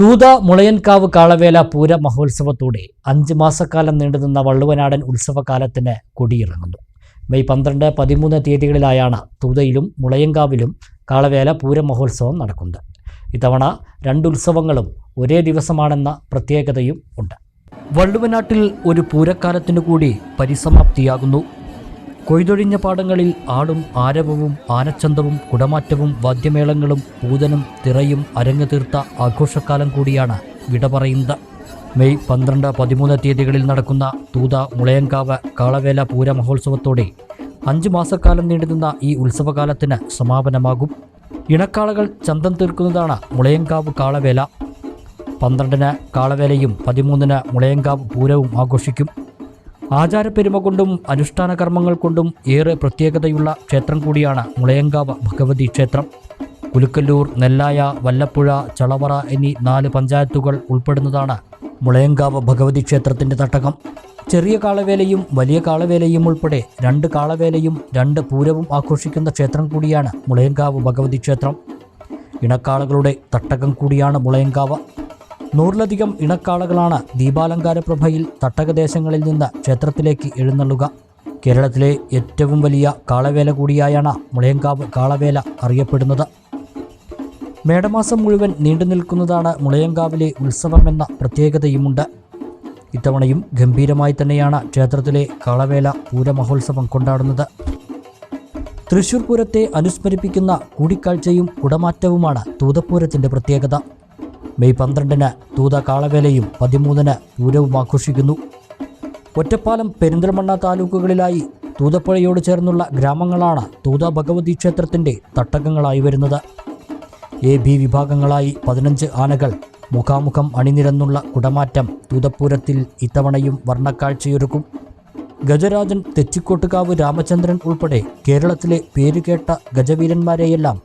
തൂത മുളയൻകാവ് കാളവേല പൂര മഹോത്സവത്തോടെ അഞ്ച് മാസക്കാലം നീണ്ടുനിന്ന വള്ളുവനാടൻ ഉത്സവകാലത്തിന് കൊടിയിറങ്ങുന്നു. മെയ് പന്ത്രണ്ട് പതിമൂന്ന് തീയതികളിലായാണ് തൂതയിലും മുളയൻകാവിലും കാളവേല പൂര മഹോത്സവം നടക്കുന്നത്. ഇത്തവണ രണ്ട് ഉത്സവങ്ങളും ഒരേ ദിവസമാണെന്ന പ്രത്യേകതയും ഉണ്ട്. വള്ളുവനാട്ടിൽ ഒരു പൂരക്കാലത്തിനു കൂടി പരിസമാപ്തിയാകുന്നു. കൊയ്തൊഴിഞ്ഞ പാടങ്ങളിൽ ആടും ആരവവും ആനച്ചന്തവും കുടമാറ്റവും വാദ്യമേളങ്ങളും പൂതനും തിറയും അരങ്ങു തീർത്ത ആഘോഷക്കാലം കൂടിയാണ് വിട പറയുന്നത്. മെയ് പന്ത്രണ്ട് പതിമൂന്ന് തീയതികളിൽ നടക്കുന്ന തൂത മുളയങ്കാവ് കാളവേല പൂര മഹോത്സവത്തോടെ അഞ്ച് മാസക്കാലം നീണ്ടുനിന്ന ഈ ഉത്സവകാലത്തിന് സമാപനമാകും. ഇണക്കാളകൾ ചന്തം തീർക്കുന്നതാണ് മുളയങ്കാവ് കാളവേല. പന്ത്രണ്ടിന് കാളവേലയും പതിമൂന്നിന് മുളയങ്കാവ് പൂരവും ആഘോഷിക്കും. ആചാരപ്പെരുമ കൊണ്ടും അനുഷ്ഠാന കർമ്മങ്ങൾ കൊണ്ടും ഏറെ പ്രത്യേകതയുള്ള ക്ഷേത്രം കൂടിയാണ് മുളയങ്കാവ് ഭഗവതി ക്ഷേത്രം. കുലുക്കല്ലൂർ നെല്ലായ വല്ലപ്പുഴ ചളവറ എന്നീ നാല് പഞ്ചായത്തുകൾ ഉൾപ്പെടുന്നതാണ് മുളയങ്കാവ് ഭഗവതി ക്ഷേത്രത്തിന്റെ തട്ടകം. ചെറിയ കാളവേലയും വലിയ കാളവേലയും ഉൾപ്പെടെ രണ്ട് കാളവേലയും രണ്ട് പൂരവും ആഘോഷിക്കുന്ന ക്ഷേത്രം കൂടിയാണ് മുളയങ്കാവ് ഭഗവതി ക്ഷേത്രം. ഇണക്കാളകളുടെ തട്ടകം കൂടിയാണ് മുളയങ്കാവ്. നൂറിലധികം ഇണക്കാളകളാണ് ദീപാലങ്കാര പ്രഭയിൽ തട്ടകദേശങ്ങളിൽ നിന്ന് ക്ഷേത്രത്തിലേക്ക് എഴുന്നള്ളുക. കേരളത്തിലെ ഏറ്റവും വലിയ കാളവേല കൂടിയായാണ് മുളയങ്കാവ് കാളവേല അറിയപ്പെടുന്നത്. മേടമാസം മുഴുവൻ നീണ്ടു നിൽക്കുന്നതാണ് മുളയങ്കാവിലെ ഉത്സവമെന്ന പ്രത്യേകതയുമുണ്ട്. ഇത്തവണയും ഗംഭീരമായി തന്നെയാണ് ക്ഷേത്രത്തിലെ കാളവേല പൂരമഹോത്സവം കൊണ്ടാടുന്നത്. തൃശൂർ പൂരത്തെ അനുസ്മരിപ്പിക്കുന്ന കൂടിക്കാഴ്ചയും കുടമാറ്റവുമാണ് തൂതപ്പൂരത്തിന്റെ പ്രത്യേകത. മെയ് പന്ത്രണ്ടിന് തൂത കാളവേലയും പതിമൂന്നിന് പൂരവും ആഘോഷിക്കുന്നു. ഒറ്റപ്പാലം പെരിന്തൽമണ്ണ താലൂക്കുകളിലായി തൂതപ്പുഴയോട് ചേർന്നുള്ള ഗ്രാമങ്ങളാണ് തൂത ഭഗവതി ക്ഷേത്രത്തിന്റെ തട്ടകങ്ങളായി വരുന്നത്. എ ബി വിഭാഗങ്ങളായി പതിനഞ്ച് ആനകൾ മുഖാമുഖം അണിനിരന്നുള്ള കുടമാറ്റം തൂതപ്പൂരത്തിൽ ഇത്തവണയും വർണക്കാഴ്ചയൊരുക്കും. ഗജരാജൻ തെച്ചിക്കോട്ടുകാവ് രാമചന്ദ്രൻ ഉൾപ്പെടെ കേരളത്തിലെ പേരുകേട്ട ഗജവീരന്മാരെയെല്ലാം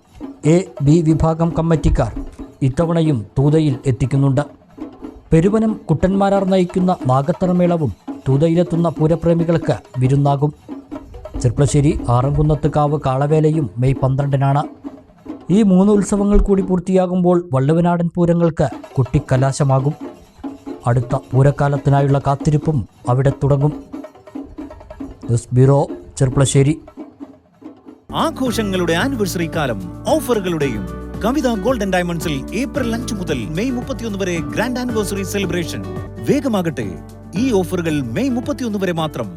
എ ബി വിഭാഗം കമ്മിറ്റിക്കാർ ഇത്തവണയും തൂതയിൽ എത്തിക്കുന്നുണ്ട്. പെരുവനം കുട്ടന്മാരാർ നയിക്കുന്ന നാഗത്തറമേളവും തൂതയിലെത്തുന്ന പൂരപ്രേമികൾക്ക് വിരുന്നാകും. ചെർപ്പശ്ശേരി ആറംകുന്നത്ത് കാവ് കാളവേലയും മെയ് പന്ത്രണ്ടിനാണ്. ഈ മൂന്ന് ഉത്സവങ്ങൾ കൂടി പൂർത്തിയാകുമ്പോൾ വള്ളുവനാടൻ പൂരങ്ങൾക്ക് കുട്ടിക്കലാശമാകും. അടുത്ത പൂരക്കാലത്തിനായുള്ള കാത്തിരിപ്പും അവിടെ തുടങ്ങും. News bureau Cherpulassery. ആഘോഷങ്ങളുടെ ആനിവേഴ്സറി കാലം ഓഫറുകളുടെയും കവിത ഗോൾഡൻ ഡയമണ്ട്സിൽ ഏപ്രിൽ അഞ്ച് മുതൽ മെയ് മുപ്പത്തിയൊന്ന് വരെ ഗ്രാൻഡ് ആനിവേഴ്സറി സെലിബ്രേഷൻ വേഗമാകട്ടെ ഈ ഓഫറുകൾ മെയ് മുപ്പത്തിയൊന്ന് വരെ മാത്രം.